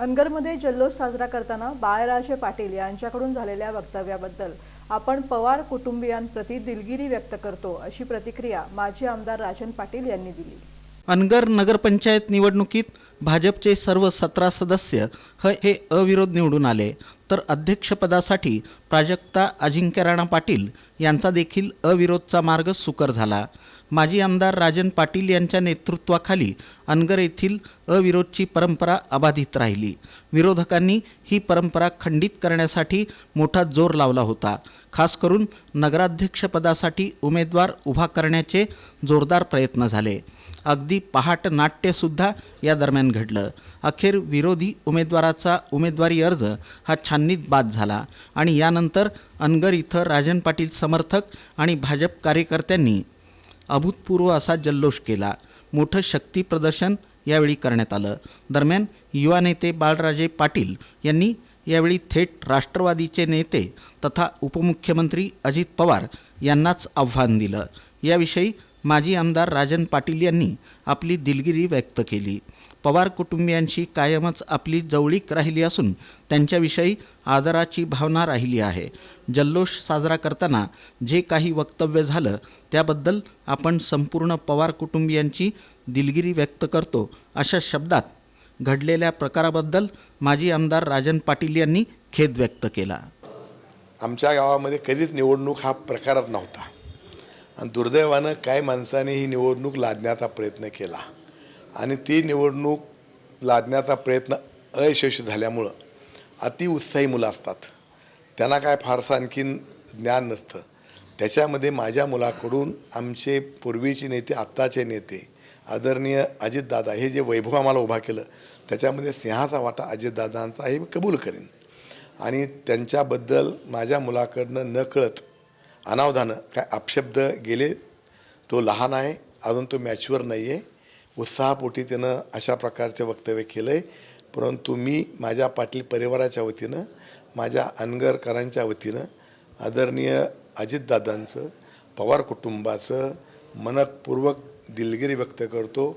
अनगरमध्ये जल्लोष साजरा करताना बाळराजे पाटील यांच्याकडून झालेल्या वक्तव्याबद्दल आपण पवार कुटुंबियांप्रती दिलगिरी व्यक्त करतो अशी प्रतिक्रिया माजी आमदार राजन पाटील यांनी दिली. अनगर नगरपंचायत निवडणुकीत भाजपचे सर्व सतरा सदस्य ह हे अविरोध निवडून आले. तर अध्यक्षपदासाठी प्राजक्ता अजिंक्य राणा पाटील यांचा देखील अविरोधचा मार्ग सुकर झाला. माजी आमदार राजन पाटील यांच्या नेतृत्वाखाली अनगर येथील अविरोधची परंपरा अबाधित राहिली. विरोधकांनी ही परंपरा खंडित करण्यासाठी मोठा जोर लावला होता. खास करून नगराध्यक्षपदासाठी उमेदवार उभा करण्याचे जोरदार प्रयत्न झाले. अगदी पहाट नाट्यसुद्धा या दरम्यान घडलं. अखेर विरोधी उमेदवाराचा उमेदवारी अर्ज हा छाननीत बाद झाला आणि यानंतर अनगर इथं राजन पाटील समर्थक आणि भाजप कार्यकर्त्यांनी अभूतपूर्व असा जल्लोष केला. मोठं शक्ती प्रदर्शन यावेळी करण्यात आलं. दरम्यान युवा नेते बाळराजे पाटील यांनी यावेळी थेट राष्ट्रवादीचे नेते तथा उपमुख्यमंत्री अजित पवार यांनाच आव्हान दिलं. याविषयी माजी आमदार राजन पाटील यांनी आपली दिलगिरी व्यक्त केली. पवार कुटुंबियांशी कायमच आपली जवळीक राहिली असून त्यांच्याविषयी आदराची भावना राहिली आहे. जल्लोष साजरा करताना जे काही वक्तव्य झालं त्याबद्दल आपण संपूर्ण पवार कुटुंबियांची दिलगिरी व्यक्त करतो. अशा शब्दात घडलेल्या प्रकाराबद्दल माजी आमदार राजन पाटील यांनी खेद व्यक्त केला. आमच्या गावामध्ये कधीच निवडणूक हा प्रकारच नव्हता. आणि दुर्दैवानं काही माणसाने ही निवडणूक लादण्याचा प्रयत्न केला. आणि ती निवडणूक लादण्याचा प्रयत्न अयशस्वी झाल्यामुळं अतिउत्साही मुलं असतात. त्यांना काय फारसं आणखीन ज्ञान नसतं. त्याच्यामध्ये माझ्या मुलाकडून आमचे पूर्वीचे नेते आत्ताचे नेते आदरणीय अजितदादा हे जे वैभव आम्हाला उभा केलं त्याच्यामध्ये सिंहाचा वाटा अजितदादांचा हे मी कबूल करेन. आणि त्यांच्याबद्दल माझ्या मुलाकडनं न कळत अनावधानं काय अपशब्द गेले तो लहान आहे अजून तो मॅच्युअर नाही आहे उत्साहापोटी त्यानं अशा प्रकारचे वक्तव्य केलं आहे परंतु मी माझ्या पाटील परिवाराच्या वतीनं माझ्या अनगरकरांच्या वतीनं आदरणीय अजितदादांचं पवार कुटुंबाचं मनपूर्वक दिलगिरी व्यक्त करतो.